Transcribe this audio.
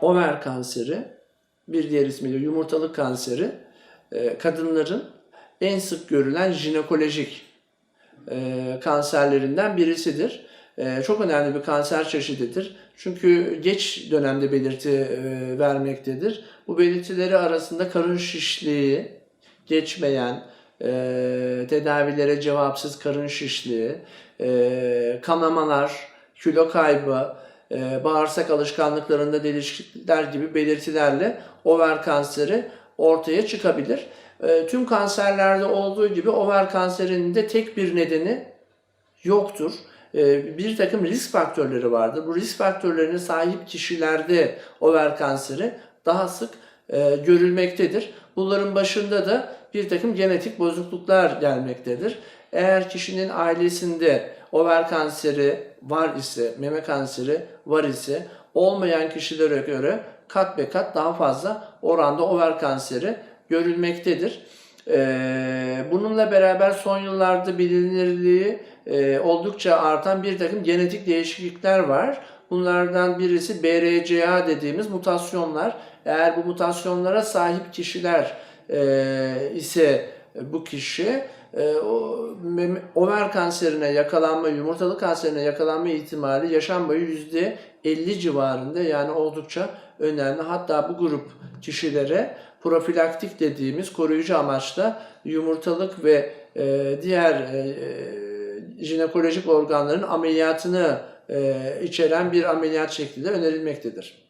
over kanseri, bir diğer ismiyle yumurtalık kanseri, e, kadınların en sık görülen jinekolojik e, kanserlerinden birisidir. E, çok önemli bir kanser çeşididir. Çünkü geç dönemde belirti e, vermektedir. Bu belirtileri arasında karın şişliği, geçmeyen, e, tedavilere cevapsız karın şişliği, kanamalar, kilo kaybı, e, bağırsak alışkanlıklarında değişiklikler gibi belirtilerle over kanseri ortaya çıkabilir. E, tüm kanserlerde olduğu gibi over kanserinin de tek bir nedeni yoktur. E, bir takım risk faktörleri vardır. Bu risk faktörlerine sahip kişilerde over kanseri daha sık e, görülmektedir. Bunların başında da bir takım genetik bozukluklar gelmektedir. Eğer kişinin ailesinde over kanseri var ise, meme kanseri var ise olmayan kişilere göre kat be kat daha fazla oranda over kanseri görülmektedir. Ee, bununla beraber son yıllarda bilinirliği e, oldukça artan bir takım genetik değişiklikler var. Bunlardan birisi BRCA dediğimiz mutasyonlar. Eğer bu mutasyonlara sahip kişiler e, ise bu kişi e, o over kanserine yakalanma, yumurtalık kanserine yakalanma ihtimali yaşam boyu %50 civarında yani oldukça önemli. Hatta bu grup kişilere profilaktik dediğimiz koruyucu amaçla yumurtalık ve e, diğer e, e, jinekolojik organların ameliyatını e, içeren bir ameliyat şekli önerilmektedir.